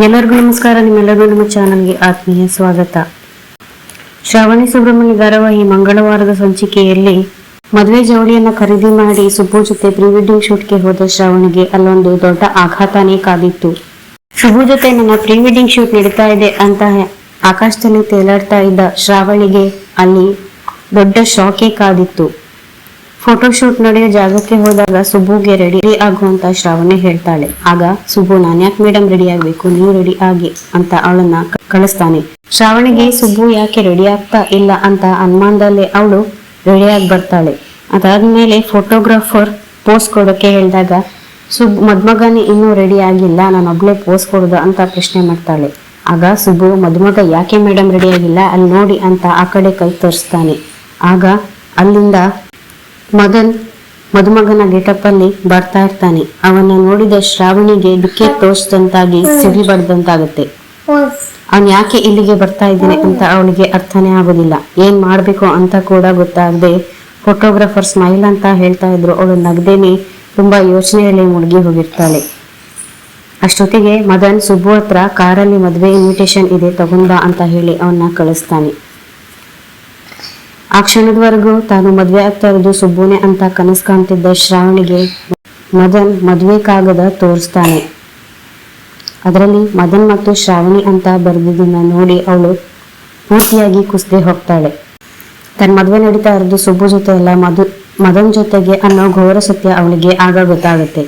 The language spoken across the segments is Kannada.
ಎಲ್ಲರಿಗೂ ನಮಸ್ಕಾರ. ನಿಮ್ಮೆಲ್ಲರಿಗೂ ನಮ್ಮ ಚಾನಲ್ಗೆ ಆತ್ಮೀಯ ಸ್ವಾಗತ. ಶ್ರಾವಣಿ ಸುಬ್ರಹ್ಮಣ್ಯ ಧಾರಾವಾಹಿ ಮಂಗಳವಾರದ ಸಂಚಿಕೆಯಲ್ಲಿ ಮದುವೆ ಜವಳಿಯನ್ನ ಖರೀದಿ ಮಾಡಿ ಸುಬ್ಬು ಜೊತೆ ಪ್ರೀ ವೆಡ್ಡಿಂಗ್ ಶೂಟ್ಗೆ ಹೋದ ಶ್ರಾವಣಿಗೆ ಅಲ್ಲೊಂದು ದೊಡ್ಡ ಆಘಾತನೇ ಕಾದಿತ್ತು ಶುಭು ಜೊತೆ ನನ್ನ ಪ್ರೀ ವೆಡ್ಡಿಂಗ್ ಶೂಟ್ ನಡೀತಾ ಇದೆ ಅಂತ ಆಕಾಶದಲ್ಲಿ ತೇಲಾಡ್ತಾ ಇದ್ದ ಶ್ರಾವಣಿಗೆ ಅಲ್ಲಿ ದೊಡ್ಡ ಶಾಕೇ ಕಾದಿತ್ತು. ಫೋಟೋಶೂಟ್ ನಡೆಯೋ ಜಾಗಕ್ಕೆ ಹೋದಾಗ ಸುಬ್ಬುಗೆ ರೆಡಿ ಆಗುವಂತ ಶ್ರಾವಣಿ ಹೇಳ್ತಾಳೆ. ಆಗ ಸುಬ್ಬು ನಾನ್ಯಾಕೆ ಮೇಡಮ್ ರೆಡಿ ಆಗ್ಬೇಕು? ನೀವು ರೆಡಿ ಆಗಿ, ಅಂತ ಅವಳನ್ನ ಕಳಿಸ್ತಾನೆ. ಶ್ರಾವಣಿಗೆ ಸುಬ್ಬು ಯಾಕೆ ರೆಡಿ ಆಗ್ತಾ ಇಲ್ಲ ಅಂತ ಅನುಮಾನದಲ್ಲಿ ಅವಳು ರೆಡಿ ಆಗಿ ಬರ್ತಾಳೆ. ಅದಾದ್ಮೇಲೆ ಫೋಟೋಗ್ರಾಫರ್ ಪೋಸ್ ಕೊಡೋಕೆ ಹೇಳಿದಾಗ ಸುಬ್ ಮದ್ಮಗನೇ ಇನ್ನೂ ರೆಡಿ ಆಗಿಲ್ಲ. ನಾನು ಒಬ್ಳೆ ಪೋಸ್ ಕೊಡೋದು ಅಂತ ಪ್ರಶ್ನೆ ಮಾಡ್ತಾಳೆ. ಆಗ ಸುಬ್ಬು, ಮದುಮಗ ಯಾಕೆ ಮೇಡಮ್ ರೆಡಿ ಆಗಿಲ್ಲ? ಅಲ್ಲಿ ನೋಡಿ ಅಂತ ಆ ಕಡೆ ಕೈ ತೋರಿಸ್ತಾನೆ. ಆಗ ಅಲ್ಲಿಂದ ಮದನ್ ಮದುಮಗನ ಗೆಟಪ್ ಅಲ್ಲಿ ಬರ್ತಾ ಇರ್ತಾನೆ. ಅವನ್ನ ನೋಡಿದ ಶ್ರಾವಣಿಗೆ ಡಿಕ್ಕೆ ತೋರಿಸಿದಂತಾಗಿ ಸಿಡಿ ಬಡ್ದಂತಾಗುತ್ತೆ ಅವನ್ ಯಾಕೆ ಇಲ್ಲಿಗೆ ಬರ್ತಾ ಇದ್ದಾನೆ ಅಂತ ಅವಳಿಗೆ ಅರ್ಥನೇ ಆಗೋದಿಲ್ಲ. ಏನ್ ಮಾಡ್ಬೇಕು ಅಂತ ಕೂಡ ಗೊತ್ತಾಗದೆ ಫೋಟೋಗ್ರಾಫರ್ ಸ್ಮೈಲ್ ಅಂತ ಹೇಳ್ತಾ ಇದ್ರು. ಅವಳು ನಗ್ದೇನೆ ತುಂಬಾ ಯೋಚನೆಯಲ್ಲಿ ಮುಳುಗಿ ಹೋಗಿರ್ತಾಳೆ. ಅಷ್ಟೊತ್ತಿಗೆ ಮದನ್ ಸುಬ್ಬು ಹತ್ರ ಕಾರಲ್ಲಿ ಮದುವೆ ಇನ್ವಿಟೇಷನ್ ಇದೆ, ತಗೊಂಡ ಅಂತ ಹೇಳಿ ಅವನ್ನ ಕಳಿಸ್ತಾನೆ. ಆ ಕ್ಷಣದವರೆಗೂ ತಾನು ಮದುವೆ ಆಗ್ತಾ ಇರೋದು ಸುಬ್ಬುನೆ ಅಂತ ಕನಸು ಕಾಣ್ತಿದ್ದ ಶ್ರಾವಣಿಗೆ. ಮದನ್ ಮದುವೆ ಕಾಗದ ತೋರಿಸ್ತಾನೆ. ಅದರಲ್ಲಿ ಮದನ್ ಮತ್ತು ಶ್ರಾವಣಿ ಅಂತ ಬರೆದಿದ್ದನ್ನ ನೋಡಿ ಅವಳು ಪೂರ್ತಿಯಾಗಿ ಕುಸ್ದೆ ಹೋಗ್ತಾಳೆ. ತನ್ನ ಮದುವೆ ನಡೀತಾ ಇರೋದು ಸುಬ್ಬು ಜೊತೆ ಅಲ್ಲ ಮಧು ಮದನ್ ಜೊತೆಗೆ ಅನ್ನೋ ಘೋರ ಸತ್ಯ ಅವಳಿಗೆ ಆಗ ಗೊತ್ತಾಗುತ್ತೆ.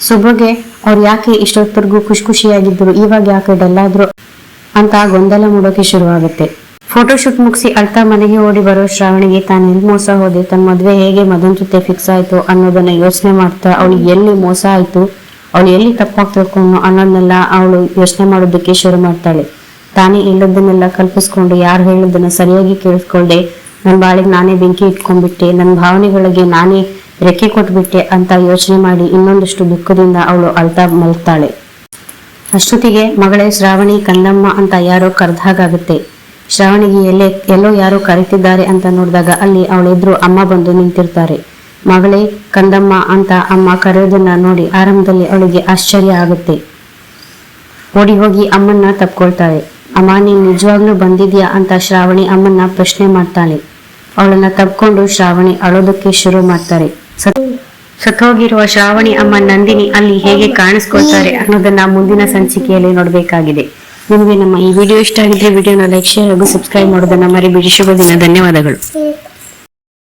ಸುಬ್ಬುಗೆ ಅವ್ರು ಯಾಕೆ ಇಷ್ಟೊತ್ತರೆಗೂ ಖುಷಿ ಖುಷಿಯಾಗಿದ್ದರು ಇವಾಗ ಯಾಕೆ ಡಲ್ಲಾದ್ರು ಅಂತ ಗೊಂದಲ ಮೂಡೋಕೆ ಶುರುವಾಗುತ್ತೆ. ಫೋಟೋಶೂಟ್ ಮುಗಿಸಿ ಅಳ್ತಾ ಮನೆಗೆ ಓಡಿ ಬರೋ ಶ್ರಾವಣಿಗೆ ತಾನು ಎಲ್ಲಿ ಮೋಸ ಹೋದೆ, ತನ್ನ ಮದುವೆ ಹೇಗೆ ಮದನ್ ಜೊತೆ ಫಿಕ್ಸ್ ಆಯ್ತು ಅನ್ನೋದನ್ನ ಯೋಚನೆ ಮಾಡ್ತಾ ಅವಳು ಎಲ್ಲಿ ಮೋಸ ಆಯ್ತು, ಅವಳು ಎಲ್ಲಿ ತಪ್ಪಾಗಿ ತಿಳ್ಕೊಂಡು ಅನ್ನೋದನ್ನೆಲ್ಲ ಅವಳು ಯೋಚನೆ ಮಾಡೋದಕ್ಕೆ ಶುರು ಮಾಡ್ತಾಳೆ. ತಾನೇ ಇಲ್ಲದನ್ನೆಲ್ಲ ಕಲ್ಪಿಸ್ಕೊಂಡು ಯಾರು ಹೇಳೋದನ್ನ ಸರಿಯಾಗಿ ಕೇಳಿಸ್ಕೊಳ್ದೆ ನನ್ನ ಬಾಳಿಗೆ ನಾನೇ ಬೆಂಕಿ ಇಟ್ಕೊಂಡ್ಬಿಟ್ಟೆ ನನ್ನ ಭಾವನೆಗಳಿಗೆ ನಾನೇ ರೆಕ್ಕೆ ಕೊಟ್ಬಿಟ್ಟೆ ಅಂತ ಯೋಚನೆ ಮಾಡಿ ಇನ್ನೊಂದಷ್ಟು ದುಃಖದಿಂದ ಅವಳು ಅಳ್ತಾ ಮಲ್ತಾಳೆ ಅಷ್ಟೊತ್ತಿಗೆ ಮಗಳೇ, ಶ್ರಾವಣಿ ಕಂದಮ್ಮ ಅಂತ ಯಾರೋ ಕರೆದ ಹಾಗಾಗುತ್ತೆ ಶ್ರಾವಣಿಗೆ ಎಲ್ಲೇ, ಎಲ್ಲೋ ಯಾರೋ ಕರೀತಿದ್ದಾರೆ ಅಂತ ನೋಡಿದಾಗ ಅಲ್ಲಿ ಅವಳಿದ್ರು ಅಮ್ಮ ಬಂದು ನಿಂತಿರ್ತಾರೆ. ಮಗಳೇ, ಕಂದಮ್ಮ ಅಂತ ಅಮ್ಮ ಕರೆಯೋದನ್ನ ನೋಡಿ ಆರಂಭದಲ್ಲಿ ಅವಳಿಗೆ ಆಶ್ಚರ್ಯ ಆಗುತ್ತೆ. ಓಡಿ ಹೋಗಿ ಅಮ್ಮನ್ನ ತಪ್ಕೊಳ್ತಾಳೆ. ಅಮ್ಮ, ನೀನ್ ನಿಜವಾಗ್ಲೂ ಬಂದಿದ್ಯಾ ಅಂತ ಶ್ರಾವಣಿ ಅಮ್ಮನ್ನ ಪ್ರಶ್ನೆ ಮಾಡ್ತಾಳೆ. ಅವಳನ್ನ ತಪ್ಕೊಂಡು ಶ್ರಾವಣಿ ಅಳೋದಕ್ಕೆ ಶುರು ಮಾಡ್ತಾರೆ. ಸತ್ ಸತ್ತೋಗಿರುವ ಶ್ರಾವಣಿ ಅಮ್ಮ ನಂದಿನಿ ಅಲ್ಲಿ ಹೇಗೆ ಕಾಣಿಸ್ಕೊಳ್ತಾರೆ ಅನ್ನೋದನ್ನ ಮುಂದಿನ ಸಂಚಿಕೆಯಲ್ಲಿ ನೋಡಬೇಕಾಗಿದೆ. ನಿಮಗೆ ನಮ್ಮ ಈ ವಿಡಿಯೋ ಇಷ್ಟ ಆಗಿದ್ರೆ ವಿಡಿಯೋನ ಲೈಕ್ ಶೇರ್ ಹಾಗೂ ಸಬ್ಸ್ಕ್ರೈಬ್ ಮಾಡೋದನ್ನ ಮರಿಬೇಡಿ. ಶುಭ ದಿನ. ಧನ್ಯವಾದಗಳು.